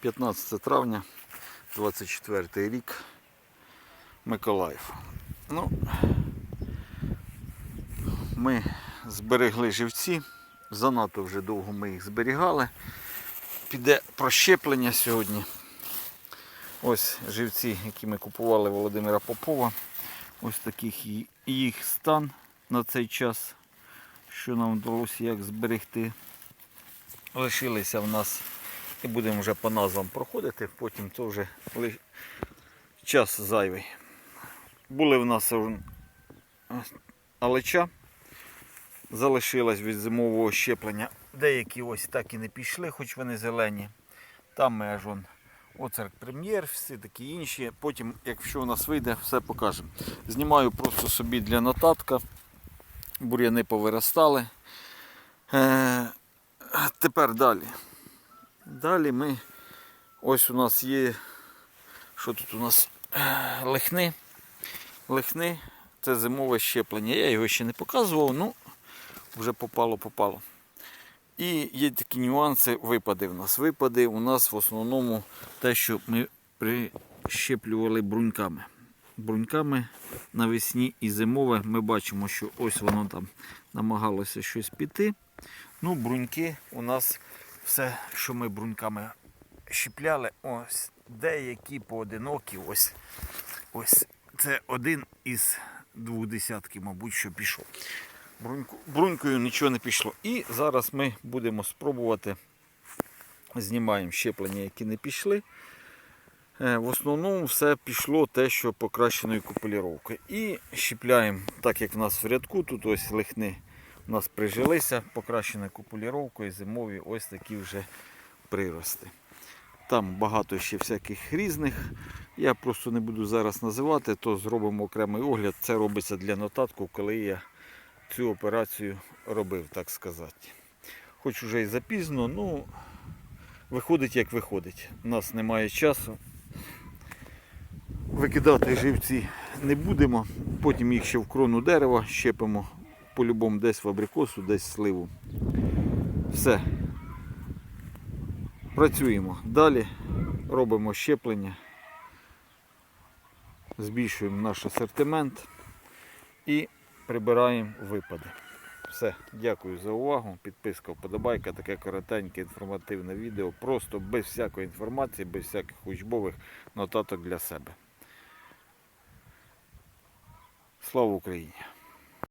15 травня, 24 рік, Миколаїв. Ну, ми зберегли живці, занадто вже довго ми їх зберігали. Піде прощеплення сьогодні. Ось живці, які ми купували Володимира Попова. Ось таких їх стан на цей час, що нам вдалося як зберегти. Лишилися в нас і будемо вже по назвам проходити, потім це вже час зайвий. Були в нас алеча, залишилась від зимового щеплення. Деякі ось так і не пішли, хоч вони зелені. Там ми аж вон оцерк прем'єр, всі такі інші. Потім, якщо у нас вийде, все покажемо. Знімаю просто собі для нотатка. Бур'яни повиростали. Е, тепер далі. Далі ми. Ось у нас є. Що тут у нас? Лихни. Лихни це зимове щеплення. Я його ще не показував, ну вже попало-попало. І є такі нюанси, випади в нас. Випади у нас в основному те, що ми прищеплювали бруньками. Бруньками навесні і зимове ми бачимо, що ось воно там намагалося щось піти. Ну, бруньки у нас все, що ми бруньками щепляли, ось деякі поодинокі, ось, ось це один із двох десятків, мабуть, що пішов. Бруньку, брунькою нічого не пішло. І зараз ми будемо спробувати знімаємо щеплення, які не пішли. Е, В основному все пішло те, що покращеною купуліровкою. І щепляємо, так як в нас в рядку, тут ось лихни у нас прижилися, покращеною купуліровкою, зимові ось такі вже прирости. Там багато ще всяких різних. Я просто не буду зараз називати, то зробимо окремий огляд. Це робиться для нотатку, коли я цю операцію робив, так сказати. Хоч уже і запізно, ну виходить як виходить. У нас немає часу. Викидати живці не будемо. Потім їх ще в крону дерева щепимо по-любому десь в абрикосу, десь сливу. Все. Працюємо. Далі робимо щеплення, збільшуємо наш асортимент і прибираємо випади. Все, дякую за увагу. Підписка, вподобайка, таке коротеньке інформативне відео. Просто без всякої інформації, без всяких учбових нотаток для себе. Слава Україні!